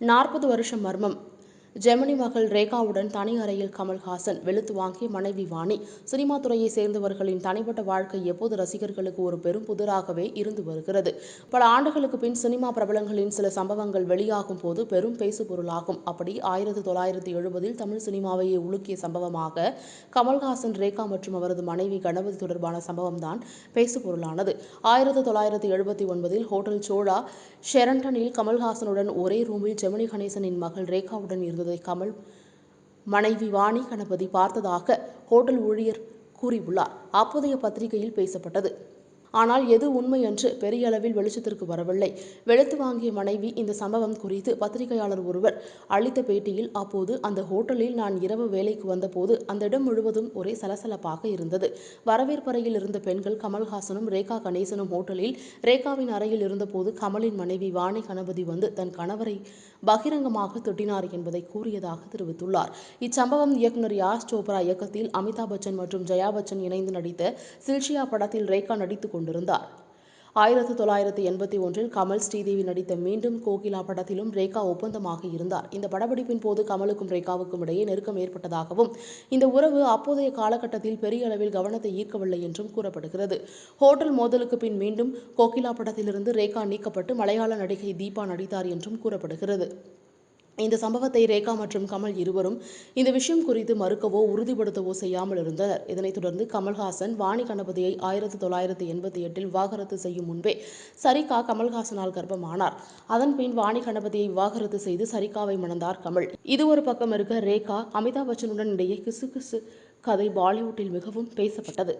நாற்பது வருஷம் மர்மம். ஜெமினி மகள் ரேகாவுடன் தனி அறையில் கமல்ஹாசன் வெளுத்து வாங்கி மனைவி வாணி. சினிமா துறையை சேர்ந்தவர்களின் தனிப்பட்ட வாழ்க்கை எப்போது ரசிகர்களுக்கு ஒரு பெரும் புதிராகவே இருந்து வருகிறது. பல ஆண்டுகளுக்கு பின் சினிமா பிரபலங்களின் சில சம்பவங்கள் வெளியாகும் போது பெரும் பேசு பொருளாகும் அப்படி ஆயிரத்தி தொள்ளாயிரத்தி எழுபதில் தமிழ் சினிமாவையே உலுக்கிய சம்பவமாக கமல்ஹாசன் ரேகா மற்றும் அவரது மனைவி கணபதி தொடர்பான சம்பவம்தான் பேசு பொருளானது ஆயிரத்தி தொள்ளாயிரத்தி எழுபத்தி ஒன்பதில் ஹோட்டல் சோழா ஷெரண்டனில் கமல்ஹாசனுடன் ஒரே ரூமில் ஜெமினி கணேசனின் மகள் ரேகாவுடன் இருந்ததை கமல் மனைவி வாணி கணபதி பார்த்ததாக ஹோட்டல் ஊழியர் கூறியுள்ளார். அப்போதைய பத்திரிகையில் பேசப்பட்டது. ஆனால் எது உண்மை என்று பெரிய அளவில் வெளிச்சத்திற்கு வரவில்லை. வெளுத்து வாங்கிய மனைவி இந்த சம்பவம் குறித்து பத்திரிகையாளர் ஒருவர் அளித்த பேட்டியில் அப்போது அந்த ஹோட்டலில் நான் இரவு வேலைக்கு வந்தபோது அந்த இடம் முழுவதும் ஒரே சலசலப்பாக இருந்தது. வரவேற்பறையில் இருந்த பெண்கள் கமல்ஹாசனும் ரேகா கணேசனும் ஹோட்டலில் ரேகாவின் அறையில் இருந்தபோது கமலின் மனைவி வாணி கணபதி வந்து தன் கணவரை பகிரங்கமாக திட்டினார் என்பதை கூறியதாக தெரிவித்துள்ளார். இச்சம்பவம் இயக்குநர் யாஷ் சோப்ரா இயக்கத்தில் அமிதாப் பச்சன் மற்றும் ஜெயா பச்சன் இணைந்து நடித்த சில்ஷியா படத்தில் ரேகா நடித்துக் கொண்டிருந்தார். ஆயிரத்தி தொள்ளாயிரத்தி எண்பத்தி ஒன்றில் கமல் ஸ்ரீதேவி நடித்த மீண்டும் கோகிலா படத்திலும் ரேகா ஒப்பந்தமாக இருந்தார். இந்த படப்பிடிப்பின் போது கமலுக்கும் ரேகாவுக்கும் இடையே நெருக்கம் ஏற்பட்டதாகவும் இந்த உறவு அப்போதைய காலகட்டத்தில் பெரிய அளவில் கவனத்தை ஈர்க்கவில்லை என்றும் கூறப்படுகிறது. ஹோட்டல் மோதலுக்கு பின் மீண்டும் கோகிலா படத்திலிருந்து ரேகா நீக்கப்பட்டு மலையாள நடிகை தீபா நடித்தார் என்றும் கூறப்படுகிறது. இந்த சம்பவத்தை ரேகா மற்றும் கமல் இருவரும் இந்த விஷயம் குறித்து மறுக்கவோ உறுதிப்படுத்தவோ செய்யாமல் இருந்தனர் இதனைத் தொடர்ந்து கமல்ஹாசன் வாணி கணபதியை ஆயிரத்தி தொள்ளாயிரத்தி எண்பத்தி எட்டில் விவாகரத்து செய்யும் முன்பே சரிகா கமல்ஹாசனால் கர்ப்பமானார். அதன் பின் வாணி கணபதியை விவாகரத்து செய்து சரிகாவை மணந்தார் கமல். இது ஒரு பக்கம் இருக்க ரேகா அமிதாப் பச்சனுடன் இடையே கிசு கிசு கதை பாலிவுட்டில் மிகவும் பேசப்பட்டது.